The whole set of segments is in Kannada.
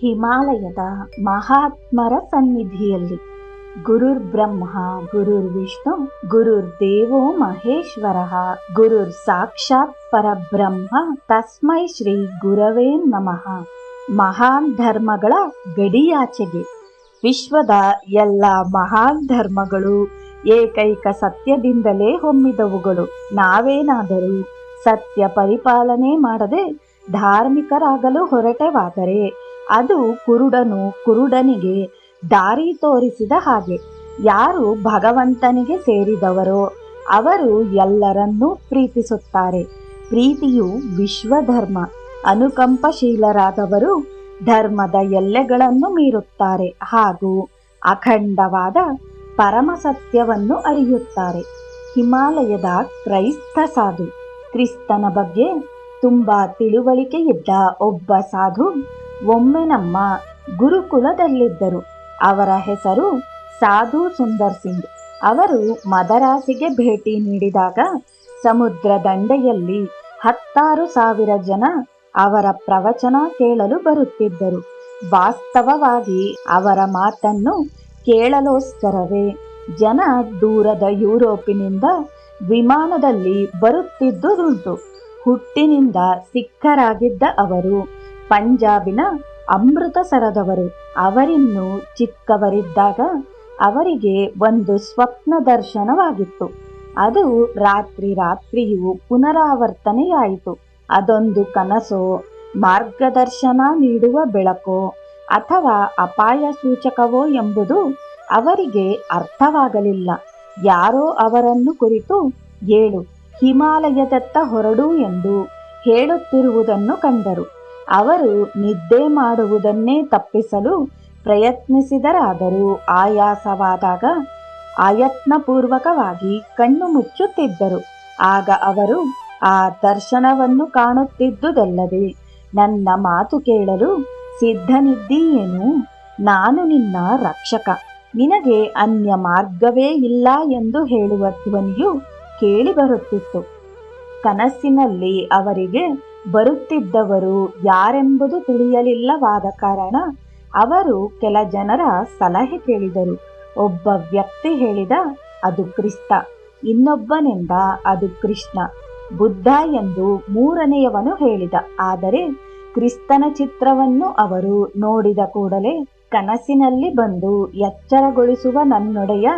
ಹಿಮಾಲಯದ ಮಹಾತ್ಮರ ಸನ್ನಿಧಿಯಲ್ಲಿ. ಗುರುರ್ ಬ್ರಹ್ಮ, ಗುರುರ್ ವಿಷ್ಣು, ಗುರುರ್ ದೇವೋ ಮಹೇಶ್ವರ. ಗುರುರ್ ಸಾಕ್ಷಾತ್ ಪರಬ್ರಹ್ಮ, ತಸ್ಮೈ ಶ್ರೀ ಗುರವೇ ನಮಃ. ಮಹಾನ್ ಧರ್ಮಗಳ ಗಡಿಯಾಚೆಗೆ. ವಿಶ್ವದ ಎಲ್ಲ ಮಹಾನ್ ಧರ್ಮಗಳು ಏಕೈಕ ಸತ್ಯದಿಂದಲೇ ಹೊಮ್ಮಿದವುಗಳು. ನಾವೇನಾದರೂ ಸತ್ಯ ಪರಿಪಾಲನೆ ಮಾಡದೆ ಧಾರ್ಮಿಕರಾಗಲು ಹೊರಟವಾದರೆ ಅದು ಕುರುಡನು ಕುರುಡನಿಗೆ ದಾರಿ ತೋರಿಸಿದ ಹಾಗೆ. ಯಾರು ಭಗವಂತನಿಗೆ ಸೇರಿದವರೋ ಅವರು ಎಲ್ಲರನ್ನೂ ಪ್ರೀತಿಸುತ್ತಾರೆ. ಪ್ರೀತಿಯು ವಿಶ್ವಧರ್ಮ. ಅನುಕಂಪಶೀಲರಾದವರು ಧರ್ಮದ ಎಲ್ಲೆಗಳನ್ನು ಮೀರುತ್ತಾರೆ ಹಾಗೂ ಅಖಂಡವಾದ ಪರಮ ಸತ್ಯವನ್ನು ಅರಿಯುತ್ತಾರೆ. ಹಿಮಾಲಯದ ಕ್ರೈಸ್ತ ಸಾಧು. ಕ್ರಿಸ್ತನ ಬಗ್ಗೆ ತುಂಬಾ ತಿಳುವಳಿಕೆ ಇದ್ದ ಒಬ್ಬ ಸಾಧು ಒಮ್ಮೆ ನಮ್ಮ ಗುರುಕುಲದಲ್ಲಿದ್ದರು. ಅವರ ಹೆಸರು ಸಾಧು ಸುಂದರ್ ಸಿಂಗ್. ಅವರು ಮದರಾಸಿಗೆ ಭೇಟಿ ನೀಡಿದಾಗ ಸಮುದ್ರ ದಂಡೆಯಲ್ಲಿ ಹತ್ತಾರು ಸಾವಿರ ಜನ ಅವರ ಪ್ರವಚನ ಕೇಳಲು ಬರುತ್ತಿದ್ದರು. ವಾಸ್ತವವಾಗಿ ಅವರ ಮಾತನ್ನು ಕೇಳಲೋಸ್ಕರವೇ ಜನ ದೂರದ ಯುರೋಪಿನಿಂದ ವಿಮಾನದಲ್ಲಿ ಬರುತ್ತಿದ್ದುದುಂಟು. ಹುಟ್ಟಿನಿಂದ ಸಿಕ್ಕರಾಗಿದ್ದ ಅವರು ಪಂಜಾಬಿನ ಅಮೃತಸರದವರು. ಅವರಿನ್ನು ಚಿಕ್ಕವರಿದ್ದಾಗ ಅವರಿಗೆ ಒಂದು ಸ್ವಪ್ನ ದರ್ಶನವಾಗಿತ್ತು. ಅದು ರಾತ್ರಿ ರಾತ್ರಿಯೂ ಪುನರಾವರ್ತನೆಯಾಯಿತು. ಅದೊಂದು ಕನಸೋ, ಮಾರ್ಗದರ್ಶನ ನೀಡುವ ಬೆಳಕೋ, ಅಥವಾ ಅಪಾಯ ಸೂಚಕವೋ ಎಂಬುದು ಅವರಿಗೆ ಅರ್ಥವಾಗಲಿಲ್ಲ. ಯಾರೋ ಅವರನ್ನು ಕುರಿತು ಏಳು, ಹಿಮಾಲಯದತ್ತ ಹೊರಡು ಎಂದು ಹೇಳುತ್ತಿರುವುದನ್ನು ಕಂಡರು. ಅವರು ನಿದ್ದೆ ಮಾಡುವುದನ್ನೇ ತಪ್ಪಿಸಲು ಪ್ರಯತ್ನಿಸಿದರಾದರೂ ಆಯಾಸವಾದಾಗ ಆಯತ್ನಪೂರ್ವಕವಾಗಿ ಕಣ್ಣು ಮುಚ್ಚುತ್ತಿದ್ದರು. ಆಗ ಅವರು, ಆ ದರ್ಶನವನ್ನು ಕಾಣುತ್ತಿದ್ದುದಲ್ಲದೆ ನನ್ನ ಮಾತು ಕೇಳಲು ಸಿದ್ಧನಿದ್ದೀಯೇನು? ನಾನು ನಿನ್ನ ರಕ್ಷಕ. ನಿನಗೆ ಅನ್ಯ ಮಾರ್ಗವೇ ಇಲ್ಲ ಎಂದು ಹೇಳುವ ಧ್ವನಿಯು ಕೇಳಿಬರುತ್ತಿತ್ತು. ಕನಸಿನಲ್ಲಿ ಅವರಿಗೆ ಬರುತ್ತಿದ್ದವರು ಯಾರೆಂಬುದು ತಿಳಿಯಲಿಲ್ಲವಾದ ಕಾರಣ ಅವರು ಕೆಲ ಜನರ ಸಲಹೆ ಕೇಳಿದರು. ಒಬ್ಬ ವ್ಯಕ್ತಿ ಹೇಳಿದ, ಅದು ಕ್ರಿಸ್ತ, ಇನ್ನೊಬ್ಬನೆಂದ ಅದು ಕೃಷ್ಣ, ಬುದ್ಧ ಎಂದು ಮೂರನೆಯವನು ಹೇಳಿದ. ಆದರೆ ಕ್ರಿಸ್ತನ ಚಿತ್ರವನ್ನು ಅವರು ನೋಡಿದ ಕೂಡಲೇ ಕನಸಿನಲ್ಲಿ ಬಂದು ಎಚ್ಚರಗೊಳಿಸುವ ನನ್ನೊಡೆಯ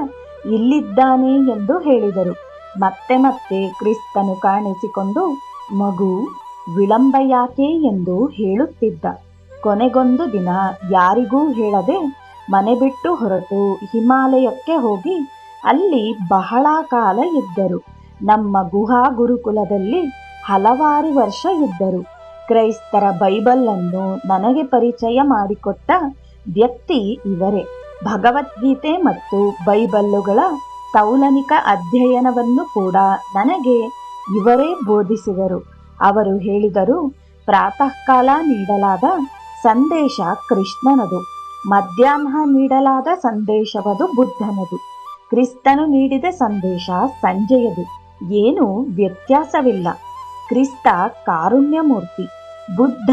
ಇಲ್ಲಿದ್ದಾನೆ ಎಂದು ಹೇಳಿದರು. ಮತ್ತೆ ಮತ್ತೆ ಕ್ರಿಸ್ತನು ಕಾಣಿಸಿಕೊಂಡು, ಮಗು ವಿಳಂಬ ಯಾಕೆ ಎಂದು ಹೇಳುತ್ತಿದ್ದ. ಕೊನೆಗೊಂದು ದಿನ ಯಾರಿಗೂ ಹೇಳದೆ ಮನೆ ಬಿಟ್ಟು ಹೊರಟು ಹಿಮಾಲಯಕ್ಕೆ ಹೋಗಿ ಅಲ್ಲಿ ಬಹಳ ಕಾಲ ಇದ್ದರು. ನಮ್ಮ ಗುಹಾ ಗುರುಕುಲದಲ್ಲಿ ಹಲವಾರು ವರ್ಷ ಇದ್ದರು. ಕ್ರೈಸ್ತರ ಬೈಬಲ್ ಅನ್ನು ನನಗೆ ಪರಿಚಯ ಮಾಡಿಕೊಟ್ಟ ವ್ಯಕ್ತಿ ಇವರೇ. ಭಗವದ್ಗೀತೆ ಮತ್ತು ಬೈಬಲ್ಲುಗಳ ತೌಲನಿಕ ಅಧ್ಯಯನವನ್ನು ಕೂಡ ನನಗೆ ಇವರೇ ಬೋಧಿಸಿದರು. ಅವರು ಹೇಳಿದರು, ಪ್ರಾತಃಕಾಲ ನೀಡಲಾದ ಸಂದೇಶ ಕೃಷ್ಣನದು, ಮಧ್ಯಾಹ್ನ ನೀಡಲಾದ ಸಂದೇಶವದು ಬುದ್ಧನದು, ಕ್ರಿಸ್ತನು ನೀಡಿದ ಸಂದೇಶ ಸಂಜೆಯದು. ಏನು ವ್ಯತ್ಯಾಸವಿಲ್ಲ. ಕ್ರಿಸ್ತ ಕಾರುಣ್ಯಮೂರ್ತಿ, ಬುದ್ಧ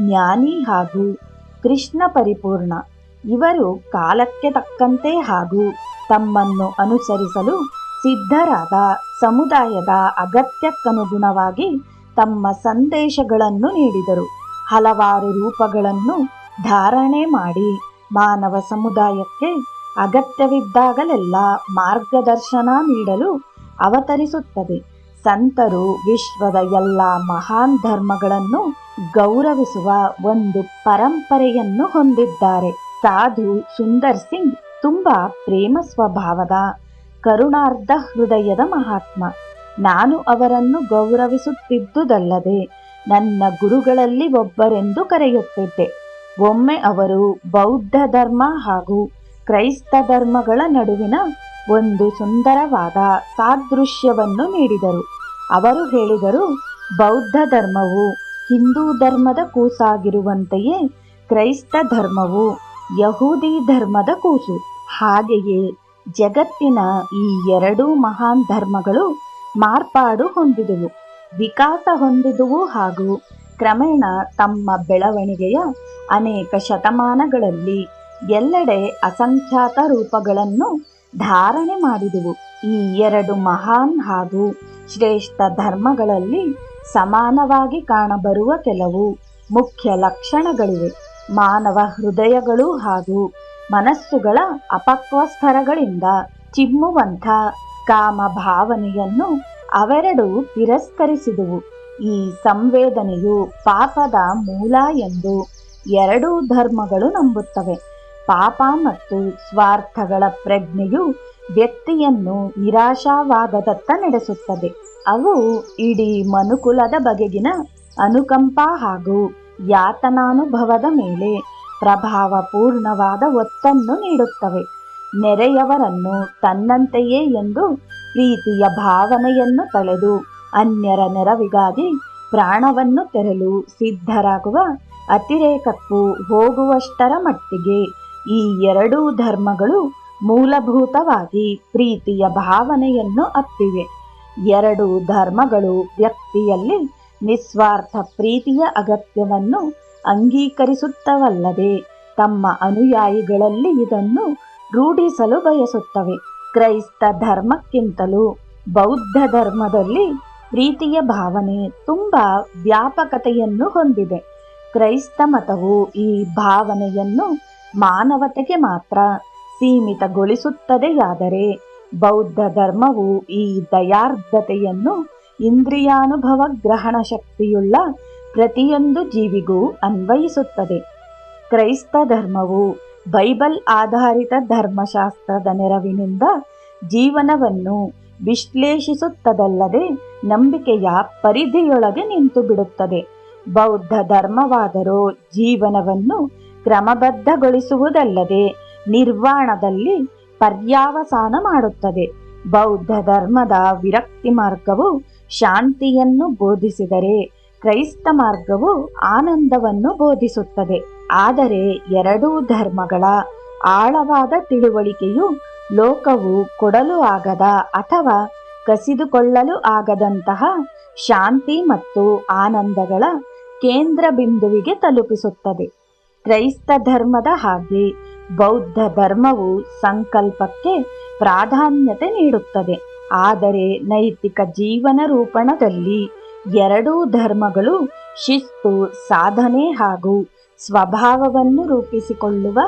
ಜ್ಞಾನಿ ಹಾಗೂ ಕೃಷ್ಣ ಪರಿಪೂರ್ಣ. ಇವರು ಕಾಲಕ್ಕೆ ತಕ್ಕಂತೆ ಹಾಗೂ ತಮ್ಮನ್ನು ಅನುಸರಿಸಲು ಸಿದ್ಧರಾದ ಸಮುದಾಯದ ಅಗತ್ಯಕ್ಕನುಗುಣವಾಗಿ ತಮ್ಮ ಸಂದೇಶಗಳನ್ನು ನೀಡಿದರು. ಹಲವಾರು ರೂಪಗಳನ್ನು ಧಾರಣೆ ಮಾಡಿ ಮಾನವ ಸಮುದಾಯಕ್ಕೆ ಅಗತ್ಯವಿದ್ದಾಗಲೆಲ್ಲ ಮಾರ್ಗದರ್ಶನ ನೀಡಲು ಅವತರಿಸುತ್ತದೆ. ಸಂತರು ವಿಶ್ವದ ಎಲ್ಲ ಮಹಾನ್ ಧರ್ಮಗಳನ್ನು ಗೌರವಿಸುವ ಒಂದು ಪರಂಪರೆಯನ್ನು ಹೊಂದಿದ್ದಾರೆ. ಸಾಧು ಸುಂದರ್ ಸಿಂಗ್ ತುಂಬಾ ಪ್ರೇಮ ಸ್ವಭಾವದ ಕರುಣಾರ್ಧ ಹೃದಯದ ಮಹಾತ್ಮ. ನಾನು ಅವರನ್ನು ಗೌರವಿಸುತ್ತಿದ್ದುದಲ್ಲದೆ ನನ್ನ ಗುರುಗಳಲ್ಲಿ ಒಬ್ಬರೆಂದು ಕರೆಯುತ್ತಿದ್ದೆ ಒಮ್ಮೆ ಅವರು ಬೌದ್ಧ ಧರ್ಮ ಹಾಗೂ ಕ್ರೈಸ್ತ ಧರ್ಮಗಳ ನಡುವಿನ ಒಂದು ಸುಂದರವಾದ ಸಾದೃಶ್ಯವನ್ನು ನೀಡಿದರು. ಅವರು ಹೇಳಿದರು, ಬೌದ್ಧ ಧರ್ಮವು ಹಿಂದೂ ಧರ್ಮದ ಕೂಸಾಗಿರುವಂತೆಯೇ ಕ್ರೈಸ್ತ ಧರ್ಮವು ಯಹೂದಿ ಧರ್ಮದ ಕೂಸು. ಹಾಗೆಯೇ ಜಗತ್ತಿನ ಈ ಎರಡೂ ಮಹಾನ್ ಧರ್ಮಗಳು ಮಾರ್ಪಾಡು ಹೊಂದಿದುವು. ವಿಕಾಸ ಹೊಂದಿದುವು ಹಾಗೂ ಕ್ರಮೇಣ ತಮ್ಮ ಬೆಳವಣಿಗೆಯ ಅನೇಕ ಶತಮಾನಗಳಲ್ಲಿ ಎಲ್ಲೆಡೆ ಅಸಂಖ್ಯಾತ ರೂಪಗಳನ್ನು ಧಾರಣೆ ಮಾಡಿದುವು. ಈ ಎರಡು ಮಹಾನ್ ಹಾಗೂ ಶ್ರೇಷ್ಠ ಧರ್ಮಗಳಲ್ಲಿ ಸಮಾನವಾಗಿ ಕಾಣಬರುವ ಕೆಲವು ಮುಖ್ಯ ಲಕ್ಷಣಗಳಿವೆ. ಮಾನವ ಹೃದಯಗಳು ಹಾಗೂ ಮನಸ್ಸುಗಳ ಅಪಕ್ವಸ್ಥರಗಳಿಂದ ಚಿಮ್ಮುವಂಥ ಕಾಮ ಭಾವನೆಯನ್ನು ಅವೆರಡು ತಿರಸ್ಕರಿಸಿದುವು. ಈ ಸಂವೇದನೆಯು ಪಾಪದ ಮೂಲ ಎಂದು ಎರಡೂ ಧರ್ಮಗಳು ನಂಬುತ್ತವೆ. ಪಾಪ ಮತ್ತು ಸ್ವಾರ್ಥಗಳ ಪ್ರಜ್ಞೆಯು ವ್ಯಕ್ತಿಯನ್ನು ನಿರಾಶಾವಾದದತ್ತ ನಡೆಸುತ್ತದೆ. ಅವು ಇಡೀ ಮನುಕುಲದ ಬಗೆಗಿನ ಅನುಕಂಪ ಹಾಗೂ ಯಾತನಾನುಭವದ ಮೇಲೆ ಪ್ರಭಾವಪೂರ್ಣವಾದ ಒತ್ತನ್ನು ನೀಡುತ್ತವೆ. ನೆರೆಯವರನ್ನು ತನ್ನಂತೆಯೇ ಎಂದು ಪ್ರೀತಿಯ ಭಾವನೆಯನ್ನು ತಳೆದು ಅನ್ಯರ ನೆರವಿಗಾಗಿ ಪ್ರಾಣವನ್ನು ತೆರಲು ಸಿದ್ಧರಾಗುವ ಅತಿರೇಕಕ್ಕೂ ಹೋಗುವಷ್ಟರ ಮಟ್ಟಿಗೆ ಈ ಎರಡೂ ಧರ್ಮಗಳು ಮೂಲಭೂತವಾಗಿ ಪ್ರೀತಿಯ ಭಾವನೆಯನ್ನು ಅಪ್ಪಿವೆ. ಎರಡು ಧರ್ಮಗಳು ವ್ಯಕ್ತಿಯಲ್ಲಿ ನಿಸ್ವಾರ್ಥ ಪ್ರೀತಿಯ ಅಗತ್ಯವನ್ನು ಅಂಗೀಕರಿಸುತ್ತವಲ್ಲದೆ ತಮ್ಮ ಅನುಯಾಯಿಗಳಲ್ಲಿ ಇದನ್ನು ರೂಢಿಸಲು ಬಯಸುತ್ತವೆ. ಕ್ರೈಸ್ತ ಧರ್ಮಕ್ಕಿಂತಲೂ ಬೌದ್ಧ ಧರ್ಮದಲ್ಲಿ ಪ್ರೀತಿಯ ಭಾವನೆ ತುಂಬ ವ್ಯಾಪಕತೆಯನ್ನು ಹೊಂದಿದೆ. ಕ್ರೈಸ್ತ ಮತವು ಈ ಭಾವನೆಯನ್ನು ಮಾನವತೆಗೆ ಮಾತ್ರ ಸೀಮಿತಗೊಳಿಸುತ್ತದೆಯಾದರೆ ಬೌದ್ಧ ಧರ್ಮವು ಈ ದಯಾರ್ಧತೆಯನ್ನು ಇಂದ್ರಿಯಾನುಭವ ಗ್ರಹಣ ಶಕ್ತಿಯುಳ್ಳ ಪ್ರತಿಯೊಂದು ಜೀವಿಗೂ ಅನ್ವಯಿಸುತ್ತದೆ. ಕ್ರೈಸ್ತ ಧರ್ಮವು ಬೈಬಲ್ ಆಧಾರಿತ ಧರ್ಮಶಾಸ್ತ್ರದ ನೆರವಿನಿಂದ ಜೀವನವನ್ನು ವಿಶ್ಲೇಷಿಸುತ್ತದಲ್ಲದೆ ನಂಬಿಕೆಯ ಪರಿಧಿಯೊಳಗೆ ನಿಂತು ಬಿಡುತ್ತದೆ. ಬೌದ್ಧ ಧರ್ಮವಾದರೂ ಜೀವನವನ್ನು ಕ್ರಮಬದ್ಧಗೊಳಿಸುವುದಲ್ಲದೆ ನಿರ್ವಾಣದಲ್ಲಿ ಪರ್ಯಾವಸಾನ ಮಾಡುತ್ತದೆ. ಬೌದ್ಧ ಧರ್ಮದ ವಿರಕ್ತಿ ಮಾರ್ಗವು ಶಾಂತಿಯನ್ನು ಬೋಧಿಸಿದರೆ ಕ್ರೈಸ್ತ ಮಾರ್ಗವು ಆನಂದವನ್ನು ಬೋಧಿಸುತ್ತದೆ. ಆದರೆ ಎರಡೂ ಧರ್ಮಗಳ ಆಳವಾದ ತಿಳುವಳಿಕೆಯು ಲೋಕವು ಕೊಡಲು ಆಗದ ಅಥವಾ ಕಸಿದುಕೊಳ್ಳಲು ಆಗದಂತಹ ಶಾಂತಿ ಮತ್ತು ಆನಂದಗಳ ಕೇಂದ್ರ ಬಿಂದುವಿಗೆ ತಲುಪಿಸುತ್ತದೆ. ಕ್ರೈಸ್ತ ಧರ್ಮದ ಹಾಗೆ ಬೌದ್ಧ ಧರ್ಮವು ಸಂಕಲ್ಪಕ್ಕೆ ಪ್ರಾಧಾನ್ಯತೆ ನೀಡುತ್ತದೆ. ಆದರೆ ನೈತಿಕ ಜೀವನ ರೂಪಣದಲ್ಲಿ ಎರಡೂ ಧರ್ಮಗಳು ಶಿಸ್ತು, ಸಾಧನೆ ಹಾಗೂ ಸ್ವಭಾವವನ್ನು ರೂಪಿಸಿಕೊಳ್ಳುವ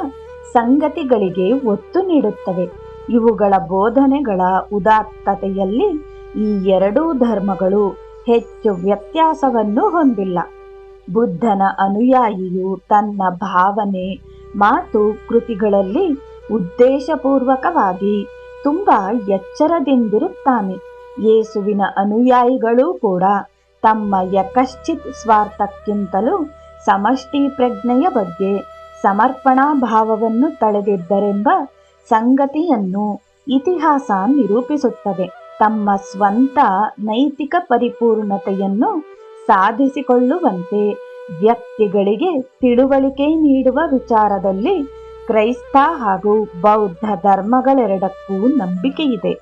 ಸಂಗತಿಗಳಿಗೆ ಒತ್ತು ನೀಡುತ್ತವೆ. ಇವುಗಳ ಬೋಧನೆಗಳ ಉದಾತ್ತತೆಯಲ್ಲಿ ಈ ಎರಡೂ ಧರ್ಮಗಳು ಹೆಚ್ಚು ವ್ಯತ್ಯಾಸವನ್ನು ಹೊಂದಿಲ್ಲ. ಬುದ್ಧನ ಅನುಯಾಯಿಯು ತನ್ನ ಭಾವನೆ, ಮಾತು, ಕೃತಿಗಳಲ್ಲಿ ಉದ್ದೇಶಪೂರ್ವಕವಾಗಿ ತುಂಬಾ ಎಚ್ಚರದಿಂದಿರುತ್ತಾನೆ. ಯೇಸುವಿನ ಅನುಯಾಯಿಗಳೂ ಕೂಡ ತಮ್ಮ ಯಕಶ್ಚಿತ್ ಸ್ವಾರ್ಥಕ್ಕಿಂತಲೂ ಸಮಷ್ಟಿ ಪ್ರಜ್ಞೆಯ ಬಗ್ಗೆ ಸಮರ್ಪಣಾ ಭಾವವನ್ನು ತಳೆದಿದ್ದರೆಂಬ ಸಂಗತಿಯನ್ನು ಇತಿಹಾಸ ನಿರೂಪಿಸುತ್ತದೆ. ತಮ್ಮ ಸ್ವಂತ ನೈತಿಕ ಪರಿಪೂರ್ಣತೆಯನ್ನು ಸಾಧಿಸಿಕೊಳ್ಳುವಂತೆ ವ್ಯಕ್ತಿಗಳಿಗೆ ತಿಳುವಳಿಕೆ ನೀಡುವ ವಿಚಾರದಲ್ಲಿ ಕ್ರೈಸ್ತ ಹಾಗೂ ಬೌದ್ಧ ಧರ್ಮಗಳೆರಡಕ್ಕೂ ನಂಬಿಕೆಯಿದೆ.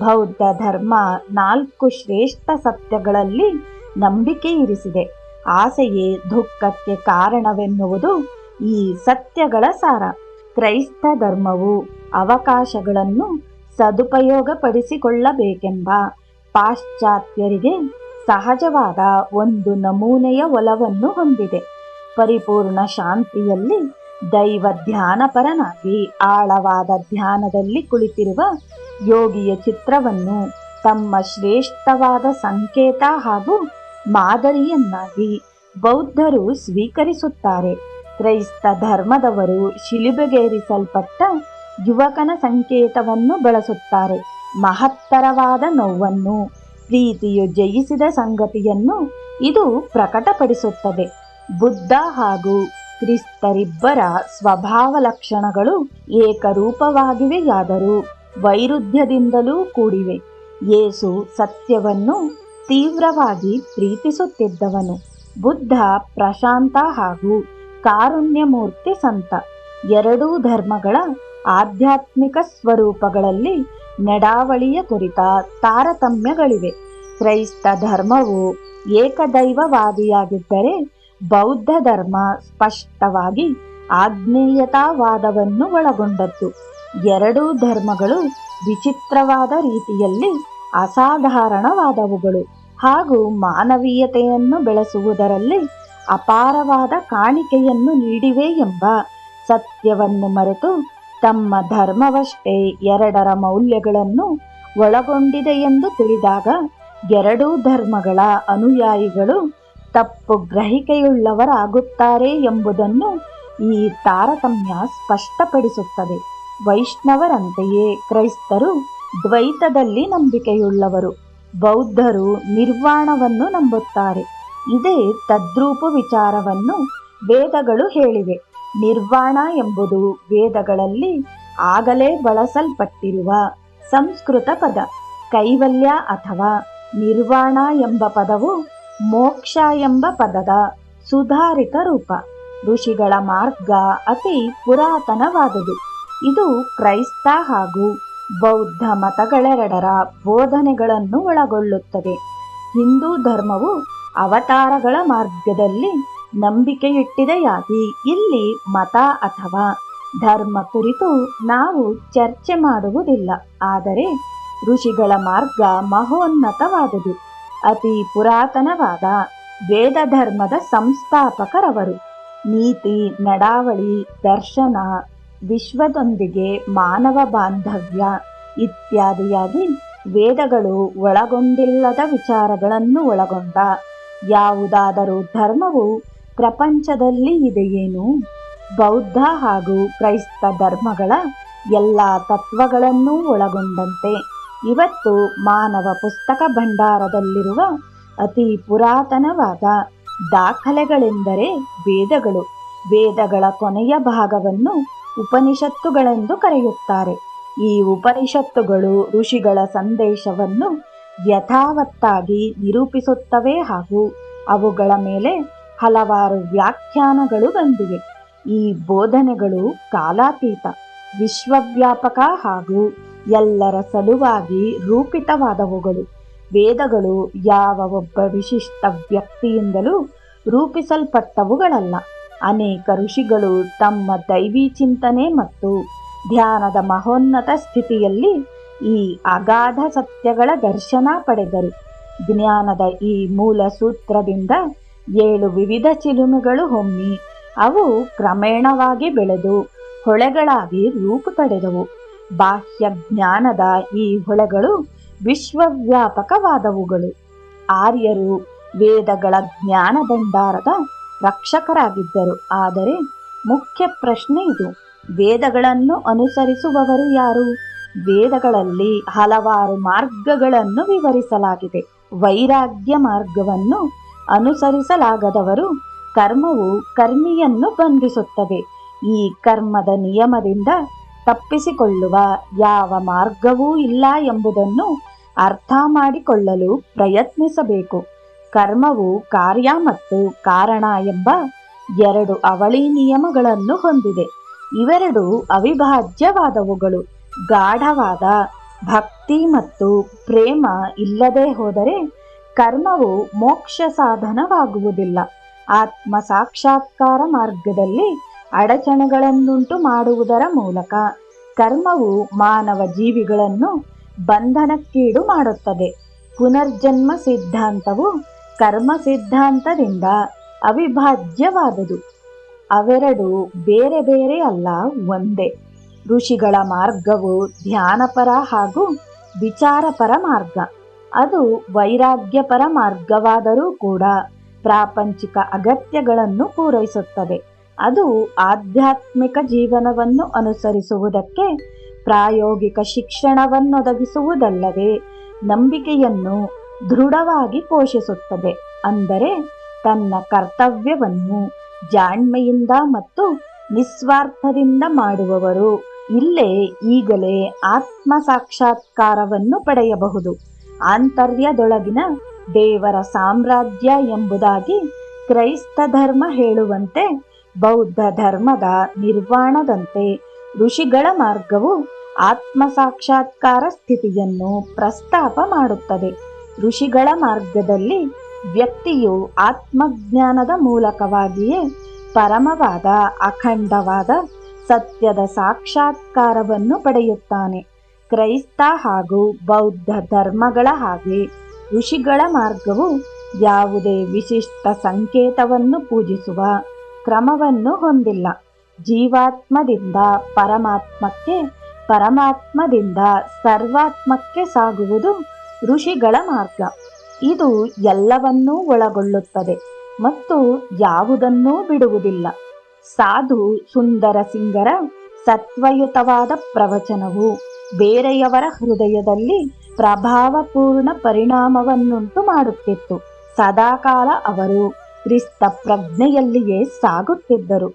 ಬೌದ್ಧ ಧರ್ಮ ನಾಲ್ಕು ಶ್ರೇಷ್ಠ ಸತ್ಯಗಳಲ್ಲಿ ನಂಬಿಕೆ ಇರಿಸಿದೆ. ಆಸೆಯೇ ದುಃಖಕ್ಕೆ ಕಾರಣವೆನ್ನುವುದು ಈ ಸತ್ಯಗಳ ಸಾರ. ಕ್ರೈಸ್ತ ಧರ್ಮವು ಅವಕಾಶಗಳನ್ನು ಸದುಪಯೋಗಪಡಿಸಿಕೊಳ್ಳಬೇಕೆಂಬ ಪಾಶ್ಚಾತ್ಯರಿಗೆ ಸಹಜವಾದ ಒಂದು ನಮೂನೆಯ ಒಲವನ್ನು ಹೊಂದಿದೆ. ಪರಿಪೂರ್ಣ ಶಾಂತಿಯಲ್ಲಿ ದೈವ ಧ್ಯಾನಪರನಾಗಿ ಆಳವಾದ ಧ್ಯಾನದಲ್ಲಿ ಕುಳಿತಿರುವ ಯೋಗಿಯ ಚಿತ್ರವನ್ನು ತಮ್ಮ ಶ್ರೇಷ್ಠವಾದ ಸಂಕೇತ ಹಾಗೂ ಮಾದರಿಯನ್ನಾಗಿ ಬೌದ್ಧರು ಸ್ವೀಕರಿಸುತ್ತಾರೆ. ಕ್ರೈಸ್ತ ಧರ್ಮದವರು ಶಿಲುಬೆಗೇರಿಸಲ್ಪಟ್ಟ ಯುವಕನ ಸಂಕೇತವನ್ನು ಬಳಸುತ್ತಾರೆ. ಮಹತ್ತರವಾದ ನೋವನ್ನು, ಪ್ರೀತಿಯು ಜಯಿಸಿದ ಸಂಗತಿಯನ್ನು ಇದು ಪ್ರಕಟಪಡಿಸುತ್ತದೆ. ಬುದ್ಧ ಹಾಗೂ ಕ್ರಿಸ್ತರಿಬ್ಬರ ಸ್ವಭಾವ ಲಕ್ಷಣಗಳು ಏಕರೂಪವಾಗಿವೆಯಾದರೂ ವೈರುಧ್ಯದಿಂದಲೂ ಕೂಡಿವೆ. ಯೇಸು ಸತ್ಯವನ್ನು ತೀವ್ರವಾಗಿ ಪ್ರೀತಿಸುತ್ತಿದ್ದವನು. ಬುದ್ಧ, ಪ್ರಶಾಂತ ಹಾಗೂ ಕಾರುಣ್ಯಮೂರ್ತಿ ಸಂತ. ಎರಡೂ ಧರ್ಮಗಳ ಆಧ್ಯಾತ್ಮಿಕ ಸ್ವರೂಪಗಳಲ್ಲಿ ನಡಾವಳಿಯ ಕುರಿತ ತಾರತಮ್ಯಗಳಿವೆ. ಕ್ರೈಸ್ತ ಧರ್ಮವು ಏಕದೈವವಾದಿಯಾಗಿದ್ದರೆ ಬೌದ್ಧ ಧರ್ಮ ಸ್ಪಷ್ಟವಾಗಿ ಆಗ್ನೇಯತಾವಾದವನ್ನು ಒಳಗೊಂಡದ್ದು. ಎರಡೂ ಧರ್ಮಗಳು ವಿಚಿತ್ರವಾದ ರೀತಿಯಲ್ಲಿ ಅಸಾಧಾರಣವಾದವುಗಳು. ಹಾಗೂ ಮಾನವೀಯತೆಯನ್ನು ಬೆಳೆಸುವುದರಲ್ಲಿ ಅಪಾರವಾದ ಕಾಣಿಕೆಯನ್ನು ನೀಡಿವೆ ಎಂಬ ಸತ್ಯವನ್ನು ಮರೆತು ತಮ್ಮ ಧರ್ಮವಷ್ಟೇ ಎರಡರ ಮೌಲ್ಯಗಳನ್ನು ಒಳಗೊಂಡಿದೆ ಎಂದು ತಿಳಿದಾಗ ಎರಡೂ ಧರ್ಮಗಳ ಅನುಯಾಯಿಗಳು ತಪ್ಪು ಗ್ರಹಿಕೆಯುಳ್ಳವರಾಗುತ್ತಾರೆ ಎಂಬುದನ್ನು ಈ ತಾರತಮ್ಯ ಸ್ಪಷ್ಟಪಡಿಸುತ್ತದೆ. ವೈಷ್ಣವರಂತೆಯೇ ಕ್ರೈಸ್ತರು ದ್ವೈತದಲ್ಲಿ ನಂಬಿಕೆಯುಳ್ಳವರು. ಬೌದ್ಧರು ನಿರ್ವಾಣವನ್ನು ನಂಬುತ್ತಾರೆ. ಇದೇ ತದ್ರೂಪ ವಿಚಾರವನ್ನು ವೇದಗಳು ಹೇಳಿವೆ. ನಿರ್ವಾಣ ಎಂಬುದು ವೇದಗಳಲ್ಲಿ ಆಗಲೇ ಬಳಸಲ್ಪಟ್ಟಿರುವ ಸಂಸ್ಕೃತ ಪದ. ಕೈವಲ್ಯ ಅಥವಾ ನಿರ್ವಾಣ ಎಂಬ ಪದವು ಮೋಕ್ಷ ಎಂಬ ಪದದ ಸುಧಾರಿತ ರೂಪ. ಋಷಿಗಳ ಮಾರ್ಗ ಅತಿ ಪುರಾತನವಾದುದು. ಇದು ಕ್ರೈಸ್ತ ಹಾಗೂ ಬೌದ್ಧ ಮತಗಳೆರಡರ ಬೋಧನೆಗಳನ್ನು ಒಳಗೊಳ್ಳುತ್ತದೆ. ಹಿಂದೂ ಧರ್ಮವು ಅವತಾರಗಳ ಮಾರ್ಗದಲ್ಲಿ ನಂಬಿಕೆಯಿಟ್ಟಿದೆಯಾಗಿ ಇಲ್ಲಿ ಮತ ಅಥವಾ ಧರ್ಮ ಕುರಿತು ನಾವು ಚರ್ಚೆ ಮಾಡುವುದಿಲ್ಲ. ಆದರೆ ಋಷಿಗಳ ಮಾರ್ಗ ಮಹೋನ್ನತವಾದುದು. ಅತಿ ಪುರಾತನವಾದ ವೇದ ಧರ್ಮದ ಸಂಸ್ಥಾಪಕರವರು. ನೀತಿ, ನಡಾವಳಿ, ದರ್ಶನ ವಿಶ್ವದೊಂದಿಗೆ ಮಾನವ ಬಾಂಧವ್ಯ ಇತ್ಯಾದಿಯಾಗಿ ವೇದಗಳು ಒಳಗೊಂಡಿಲ್ಲದ ವಿಚಾರಗಳನ್ನು ಒಳಗೊಂಡ. ಯಾವುದಾದರೂ ಧರ್ಮವು ಪ್ರಪಂಚದಲ್ಲಿ ಇದೆಯೇನು? ಬೌದ್ಧ ಹಾಗೂ ಕ್ರೈಸ್ತ ಧರ್ಮಗಳ ಎಲ್ಲ ತತ್ವಗಳನ್ನೂ ಒಳಗೊಂಡಂತೆ. ಇವತ್ತು ಮಾನವ ಪುಸ್ತಕ ಭಂಡಾರದಲ್ಲಿರುವ ಅತಿ ಪುರಾತನವಾದ ದಾಖಲೆಗಳೆಂದರೆ ವೇದಗಳು. ವೇದಗಳ ಕೊನೆಯ ಭಾಗವನ್ನು ಉಪನಿಷತ್ತುಗಳೆಂದು ಕರೆಯುತ್ತಾರೆ. ಈ ಉಪನಿಷತ್ತುಗಳು ಋಷಿಗಳ ಸಂದೇಶವನ್ನು ಯಥಾವತ್ತಾಗಿ ನಿರೂಪಿಸುತ್ತವೆ ಹಾಗೂ ಅವುಗಳ ಮೇಲೆ ಹಲವಾರು ವ್ಯಾಖ್ಯಾನಗಳು ಬಂದಿವೆ. ಈ ಬೋಧನೆಗಳು ಕಾಲಾತೀತ, ವಿಶ್ವವ್ಯಾಪಕ ಹಾಗೂ ಎಲ್ಲರ ಸಲುವಾಗಿ ರೂಪಿತವಾದವುಗಳು. ವೇದಗಳು ಯಾವ ಒಬ್ಬ ವಿಶಿಷ್ಟ ವ್ಯಕ್ತಿಯಿಂದಲೂ ರೂಪಿಸಲ್ಪಟ್ಟವುಗಳಲ್ಲ. ಅನೇಕ ಋಷಿಗಳು ತಮ್ಮ ದೈವಿ ಚಿಂತನೆ ಮತ್ತು ಧ್ಯಾನದ ಮಹೋನ್ನತ ಸ್ಥಿತಿಯಲ್ಲಿ ಈ ಅಗಾಧ ಸತ್ಯಗಳ ದರ್ಶನ ಪಡೆದರು. ಜ್ಞಾನದ ಈ ಮೂಲ ಸೂತ್ರದಿಂದ ಏಳು ವಿವಿಧ ಚಿಲುಮೆಗಳು ಹೊಮ್ಮಿ, ಅವು ಕ್ರಮೇಣವಾಗಿ ಬೆಳೆದು ಹೊಳೆಗಳಾಗಿ ರೂಪು ಪಡೆದವು. ಬಾಹ್ಯ ಜ್ಞಾನದ ಈ ಹೊಳೆಗಳು ವಿಶ್ವವ್ಯಾಪಕವಾದವುಗಳು. ಆರ್ಯರು ವೇದಗಳ ಜ್ಞಾನ ಭಂಡಾರದ ರಕ್ಷಕರಾಗಿದ್ದರು. ಆದರೆ ಮುಖ್ಯ ಪ್ರಶ್ನೆ ಇದು. ವೇದಗಳನ್ನು ಅನುಸರಿಸುವವರು ಯಾರು? ವೇದಗಳಲ್ಲಿ ಹಲವಾರು ಮಾರ್ಗಗಳನ್ನು ವಿವರಿಸಲಾಗಿದೆ. ವೈರಾಗ್ಯ ಮಾರ್ಗವನ್ನು ಅನುಸರಿಸಲಾಗದವರು ಕರ್ಮವು ಕರ್ಮಿಯನ್ನು ಬಂಧಿಸುತ್ತದೆ ಈ ಕರ್ಮದ ನಿಯಮದಿಂದ ತಪ್ಪಿಸಿಕೊಳ್ಳುವ ಯಾವ ಮಾರ್ಗವೂ ಇಲ್ಲ ಎಂಬುದನ್ನು ಅರ್ಥ ಮಾಡಿಕೊಳ್ಳಲು ಪ್ರಯತ್ನಿಸಬೇಕು. ಕರ್ಮವು ಕಾರ್ಯ ಮತ್ತು ಕಾರಣ ಎಂಬ ಎರಡು ಅವಳಿ ನಿಯಮಗಳನ್ನು ಹೊಂದಿದೆ. ಇವೆರಡು ಅವಿಭಾಜ್ಯವಾದವುಗಳು. ಗಾಢವಾದ ಭಕ್ತಿ ಮತ್ತು ಪ್ರೇಮ ಇಲ್ಲದೆ ಹೋದರೆ ಕರ್ಮವು ಮೋಕ್ಷ ಸಾಧನವಾಗುವುದಿಲ್ಲ. ಆತ್ಮ ಸಾಕ್ಷಾತ್ಕಾರ ಮಾರ್ಗದಲ್ಲಿ ಅಡಚಣೆಗಳನ್ನುಂಟು ಮಾಡುವುದರ ಮೂಲಕ ಕರ್ಮವು ಮಾನವ ಜೀವಿಗಳನ್ನು ಬಂಧನಕ್ಕೀಡು ಮಾಡುತ್ತದೆ. ಪುನರ್ಜನ್ಮ ಸಿದ್ಧಾಂತವು ಕರ್ಮ ಸಿದ್ಧಾಂತದಿಂದ ಅವಿಭಾಜ್ಯವಾದುದು. ಅವೆರಡು ಬೇರೆ ಬೇರೆ ಅಲ್ಲ, ಒಂದೇ. ಋಷಿಗಳ ಮಾರ್ಗವು ಧ್ಯಾನಪರ ಹಾಗೂ ವಿಚಾರಪರ ಮಾರ್ಗ. ಅದು ವೈರಾಗ್ಯಪರ ಮಾರ್ಗವಾದರೂ ಕೂಡ ಪ್ರಾಪಂಚಿಕ ಅಗತ್ಯಗಳನ್ನು ಪೂರೈಸುತ್ತದೆ. ಅದು ಆಧ್ಯಾತ್ಮಿಕ ಜೀವನವನ್ನು ಅನುಸರಿಸುವುದಕ್ಕೆ ಪ್ರಾಯೋಗಿಕ ಶಿಕ್ಷಣವನ್ನೊದಗಿಸುವುದಲ್ಲದೆ ನಂಬಿಕೆಯನ್ನು ದೃಢವಾಗಿ ಪೋಷಿಸುತ್ತದೆ. ಅಂದರೆ ತನ್ನ ಕರ್ತವ್ಯವನ್ನು ಜಾಣ್ಮೆಯಿಂದ ಮತ್ತು ನಿಸ್ವಾರ್ಥದಿಂದ ಮಾಡುವವರು. ಇಲ್ಲೇ ಈಗಲೇ ಆತ್ಮ ಸಾಕ್ಷಾತ್ಕಾರವನ್ನು ಪಡೆಯಬಹುದು. ಆಂತರ್ಯದೊಳಗಿನ ದೇವರ ಸಾಮ್ರಾಜ್ಯ ಎಂಬುದಾಗಿ ಕ್ರೈಸ್ತ ಧರ್ಮ ಹೇಳುವಂತೆ ಬೌದ್ಧ ಧರ್ಮದ ನಿರ್ವಾಣದಂತೆ ಋಷಿಗಳ ಮಾರ್ಗವು ಆತ್ಮ ಸಾಕ್ಷಾತ್ಕಾರ ಸ್ಥಿತಿಯನ್ನು ಪ್ರಸ್ತಾಪ ಮಾಡುತ್ತದೆ. ಋಷಿಗಳ ಮಾರ್ಗದಲ್ಲಿ ವ್ಯಕ್ತಿಯು ಆತ್ಮಜ್ಞಾನದ ಮೂಲಕವಾಗಿಯೇ ಪರಮವಾದ, ಅಖಂಡವಾದ, ಸತ್ಯದ ಸಾಕ್ಷಾತ್ಕಾರವನ್ನು ಪಡೆಯುತ್ತಾನೆ. ಕ್ರೈಸ್ತ ಹಾಗೂ ಬೌದ್ಧ ಧರ್ಮಗಳ ಹಾಗೆ ಋಷಿಗಳ ಮಾರ್ಗವು ಯಾವುದೇ ವಿಶಿಷ್ಟ ಸಂಕೇತವನ್ನು ಪೂಜಿಸುವ ಕ್ರಮವನ್ನು ಹೊಂದಿಲ್ಲ. ಜೀವಾತ್ಮದಿಂದ ಪರಮಾತ್ಮಕ್ಕೆ, ಪರಮಾತ್ಮದಿಂದ ಸರ್ವಾತ್ಮಕ್ಕೆ ಸಾಗುವುದು ಋಷಿಗಳ ಮಾರ್ಗ. ಇದು ಎಲ್ಲವನ್ನೂ ಒಳಗೊಳ್ಳುತ್ತದೆ ಮತ್ತು ಯಾವುದನ್ನೂ ಬಿಡುವುದಿಲ್ಲ. ಸಾಧು ಸುಂದರ ಸಿಂಗರ ಸತ್ವಯುತವಾದ ಪ್ರವಚನವು ಬೇರೆಯವರ ಹೃದಯದಲ್ಲಿ ಪ್ರಭಾವಪೂರ್ಣ ಪರಿಣಾಮವನ್ನುಂಟು ಮಾಡುತ್ತಿತ್ತು. ಸದಾಕಾಲ ಅವರು ಕ್ರಿಸ್ತ ಪ್ರಜ್ಞೆಯಲ್ಲಿಯೇ ಸಾಗುತ್ತಿದ್ದರು.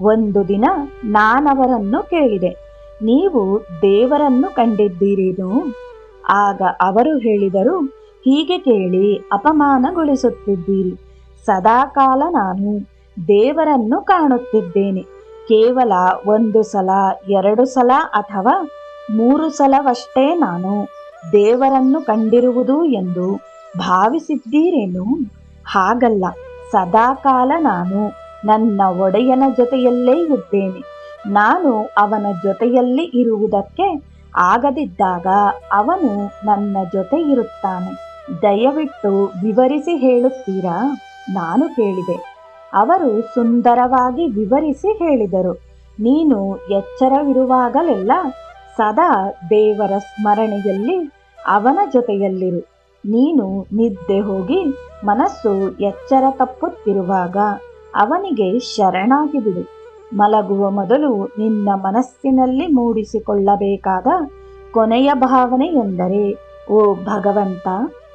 ಒಂದು ದಿನ ನಾನವರನ್ನು ಕೇಳಿದೆ, ನೀವು ದೇವರನ್ನು ಕಂಡಿದ್ದೀರೇನು? ಆಗ ಅವರು ಹೇಳಿದರು, ಹೀಗೆ ಕೇಳಿ ಅಪಮಾನಗೊಳಿಸುತ್ತಿದ್ದೀರಿ. ಸದಾಕಾಲ ನಾನು ದೇವರನ್ನು ಕಾಣುತ್ತಿದ್ದೇನೆ. ಕೇವಲ ಒಂದು ಸಲ, ಎರಡು ಸಲ ಅಥವಾ ಮೂರು ಸಲವಷ್ಟೇ ನಾನು ದೇವರನ್ನು ಕಂಡಿರುವುದು ಎಂದು ಭಾವಿಸಿದ್ದೀರೇನು? ಹಾಗಲ್ಲ. ಸದಾಕಾಲ ನಾನು ನನ್ನ ಒಡೆಯನ ಜೊತೆಯಲ್ಲೇ ಇದ್ದೇನೆ. ನಾನು ಅವನ ಜೊತೆಯಲ್ಲಿ ಇರುವುದಕ್ಕೆ ಆಗದಿದ್ದಾಗ ಅವನು ನನ್ನ ಜೊತೆ ಇರುತ್ತಾನೆ ದಯವಿಟ್ಟು ವಿವರಿಸಿ ಹೇಳುತ್ತೀರಾ? ನಾನು ಕೇಳಿದೆ. ಅವರು ಸುಂದರವಾಗಿ ವಿವರಿಸಿ ಹೇಳಿದರು. ನೀನು ಎಚ್ಚರವಿರುವಾಗಲೆಲ್ಲ ಸದಾ ದೇವರ ಸ್ಮರಣೆಯಲ್ಲಿ ಅವನ ಜೊತೆಯಲ್ಲಿರು. ನೀನು ನಿದ್ದೆ ಹೋಗಿ ಮನಸ್ಸು ಎಚ್ಚರ ತಪ್ಪುತ್ತಿರುವಾಗ ಅವನಿಗೆ ಶರಣಾಗಿ ಬಿಡು ಮಲಗುವ ಮೊದಲು ನಿನ್ನ ಮನಸ್ಸಿನಲ್ಲಿ ಮೂಡಿಸಿಕೊಳ್ಳಬೇಕಾದ ಕೊನೆಯ ಭಾವನೆ ಎಂದರೆ, ಓ ಭಗವಂತ,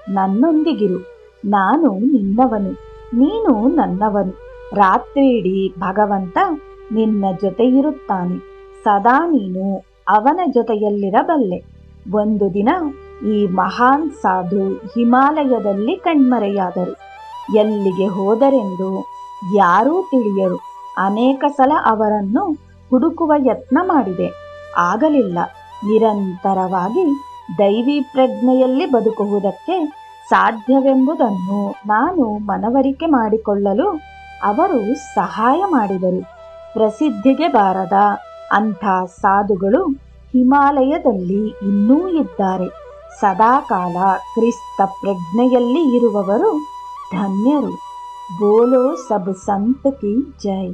ನನ್ನೊಂದಿಗಿರು. ನಾನು ನಿನ್ನವನು, ನೀನು ನನ್ನವನು. ರಾತ್ರಿಯಿಡೀ ಭಗವಂತ ನಿನ್ನ ಜೊತೆ ಇರುತ್ತಾನೆ ಸದಾ ನೀನು ಅವನ ಜೊತೆಯಲ್ಲಿರಬಲ್ಲೆ. ಒಂದು ದಿನ ಈ ಮಹಾನ್ ಸಾಧು ಹಿಮಾಲಯದಲ್ಲಿ ಕಣ್ಮರೆಯಾದರು. ಎಲ್ಲಿಗೆ ಹೋದರೆಂದು ಯಾರೂ ತಿಳಿಯರು. ಅನೇಕ ಸಲ ಅವರನ್ನು ಹುಡುಕುವ ಯತ್ನ ಮಾಡಿದೆ. ಆಗಲಿಲ್ಲ. ನಿರಂತರವಾಗಿ ದೈವಿ ಪ್ರಜ್ಞೆಯಲ್ಲಿ ಬದುಕುವುದಕ್ಕೆ ಸಾಧ್ಯವೆಂಬುದನ್ನು ನಾನು ಮನವರಿಕೆ ಮಾಡಿಕೊಳ್ಳಲು ಅವರು ಸಹಾಯ ಮಾಡಿದರು. ಪ್ರಸಿದ್ಧಿಗೆ ಬಾರದ ಅಂಥ ಸಾಧುಗಳು ಹಿಮಾಲಯದಲ್ಲಿ ಇನ್ನೂ ಇದ್ದಾರೆ. ಸದಾಕಾಲ ಕ್ರಿಸ್ತ ಪ್ರಜ್ಞೆಯಲ್ಲಿ ಇರುವವರು ಧನ್ಯರು. बोलो सब संत की जय।